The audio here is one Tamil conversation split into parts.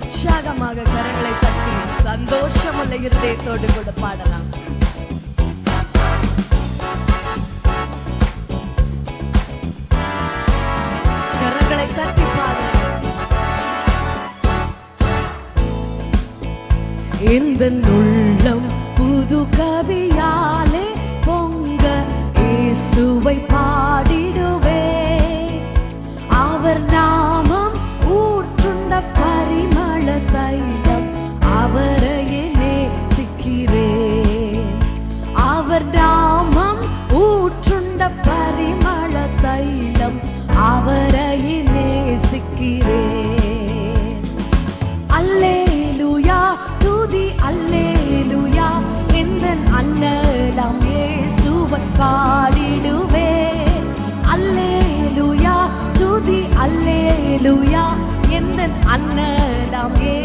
உற்சாகமாக கரங்களை தட்டி சந்தோஷமுள்ள இருதயத்தோடு கூட பாடலாம். கரங்களை தட்டி பாடலாம். இந்த உள்ளம் புது கவியாலே பொங்க இயேசுவை பா அவர் நாமம் ஊற்றுண்ட பரிமள தைலம் அவரை நேசிக்கிறேன். அல்லேலுயா துதி அல்லேலுயா எந்த அண்ணலாம் இயேசுவை பாடிடுவே அல்லேலுயா துதி அல்லேலுயா எந்த அண்ணலாம் ஏ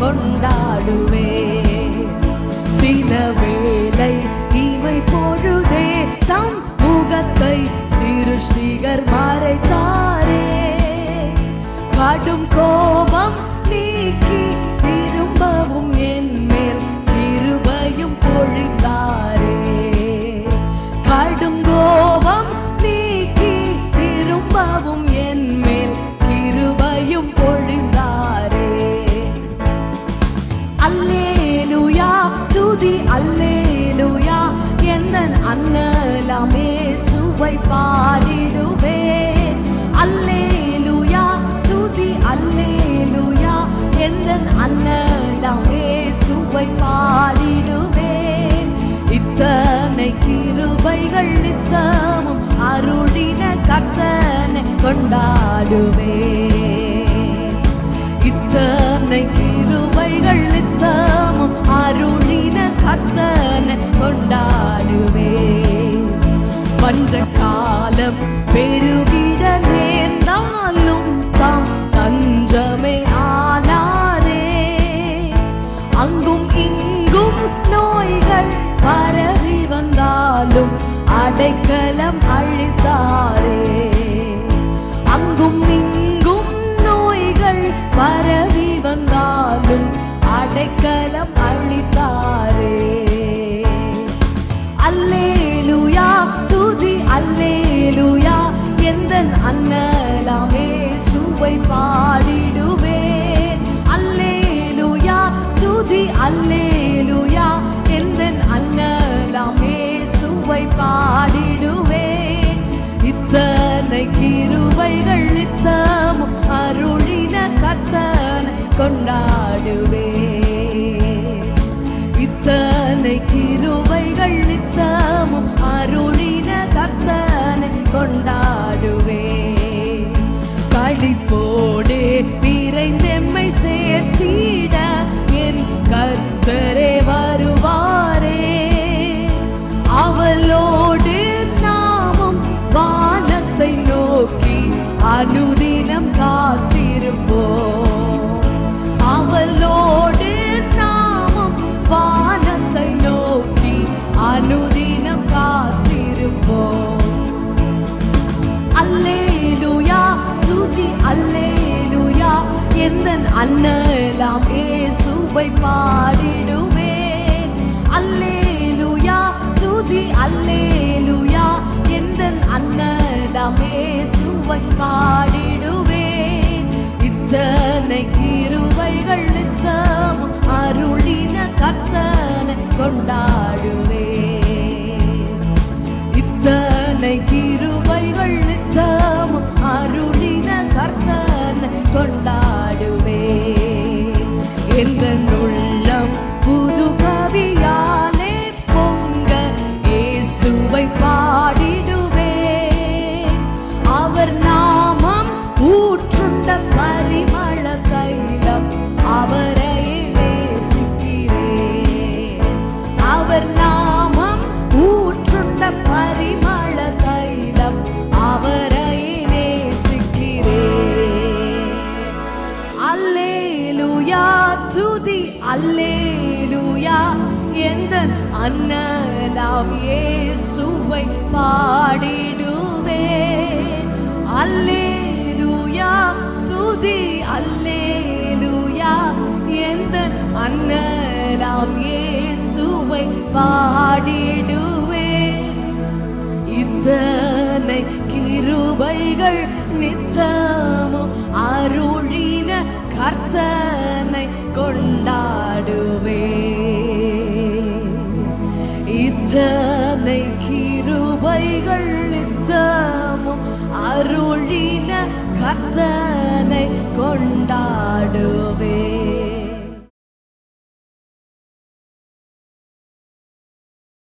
கொண்டாடுவே சில வேலை இவை பொழுதே தம் முகத்தை சிருஷ்டிகர் மறைத்தாரே. கடும் கோபம் நீக்கி பாடிடுவேன் அல்லேலூயா துதி அல்லேலூயா. எந்த அண்ணலாமே சுவை பாடிடுவேன் இத்தனை கிருபைகள் நித்தமும் அருளின கர்த்தனை கொண்டாடுவேன் இத்தனை கிருபைகள் நித்தமும் அருளின கத்தனை பஞ்ச காலம் பெருகிட நேர்ந்தாலும் தாம் தஞ்சமே ஆனாரே. அங்கும் இங்கும் நோய்கள் பரவி வந்தாலும் அடைக்கலம் அழித்தாரே. அங்கும் இங்கும் நோய்கள் பரவி வந்தாலும் அடைக்கலம் களிப்போடே நிறைந்தெம்மை சேர்த்திட என் கர்த்தரே வருவாரே. அவளோடு நாமும் வானத்தை நோக்கி அனுதி இயேசுவை பாடிடுவேன் உள்ளம் புது கவியாலே பொங்க இயேசுவை பாடிடுவே. அவர் நாமம் ஊற்றுண்ட பரிமள தைலம் அவரை நேசிக்கிறேன் அவர் நாமம் ஊற்றுண்ட பரிமள தைலம் அவரை நேசிக்கிறேன் அல்லே அல்லேலூயா. எந்த அண்ணலாம் இயேசுவை பாடிடுவேன் அல்லேலூயா துதி அல்லேலூயா. எந்த அண்ணலாம் இயேசுவை பாடிடுவேன் இத்தனை கிருபைகள் நித்தமும் அருளின கர்த்தனை கொண்டாடுவே. இத்தனை கிருபைகள் நித்தமும் அருளின கர்த்தனை கொண்டாடுவே.